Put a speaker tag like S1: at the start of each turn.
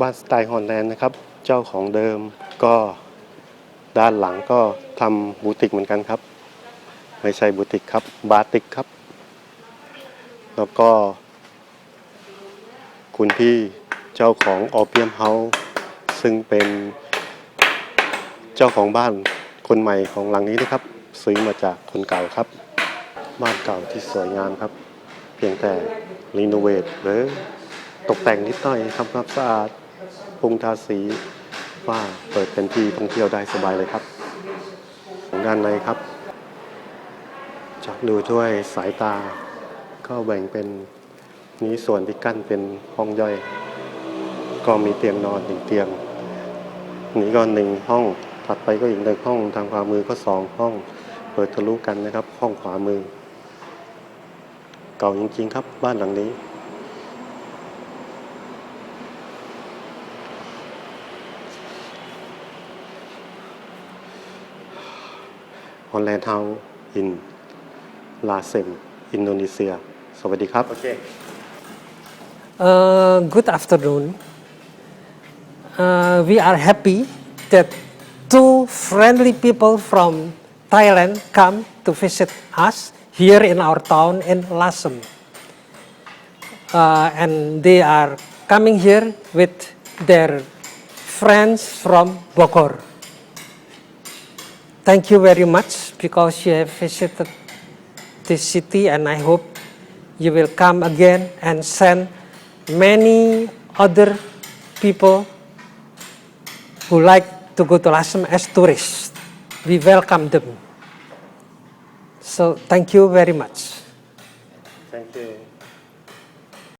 S1: บ้านสไตล์ฮอลแลนด์นะครับ เจ้าของเดิมก็ด้านหลังก็ทำบูติกเหมือนกันครับ ไม่ใช่บูติกครับ บาติกครับ แล้วก็ คุณพี่เจ้าของออเปียมเฮาส์ซึ่งเป็นเจ้าของบ้านคนใหม่ของหลังนี้นะครับ ซื้อมาจากคนเก่าครับ บ้านเก่าที่สวยงามครับ เพียงแต่รีโนเวทหรือตกแต่งนิดหน่อยทำความสะอาด ปรุงทาสีว่าเปิดเป็นที่ท่องเที่ยวได้สบายเลยครับด้านในครับจากดูด้วยสายตาก็แบ่งเป็นนี้ส่วนที่กั้นเป็นห้องย่อย ก็มีเตียงนอนหนึ่งเตียง นี้ก็หนึ่งห้องถัดไปก็อีกหนึ่งห้องทางขวามือก็สองห้อง เปิดทะลุกันนะครับ ห้องขวามือ เก่าจริงๆครับบ้านหลังนี้ ฮอลแลนด์เฮาส์อินลาเซมอินโดนีเซีย สวัสดีครับ โอเค
S2: Uh, good afternoon. Uh, we are happy that two friendly people from Thailand come to visit us here in our town in Lasem. Uh, and they are coming here with their friends from Bogor. Thank you very much because you have visited this city and I hope you will come again and send many other people who like to go to Lasem as tourists. We welcome them. So thank you very much.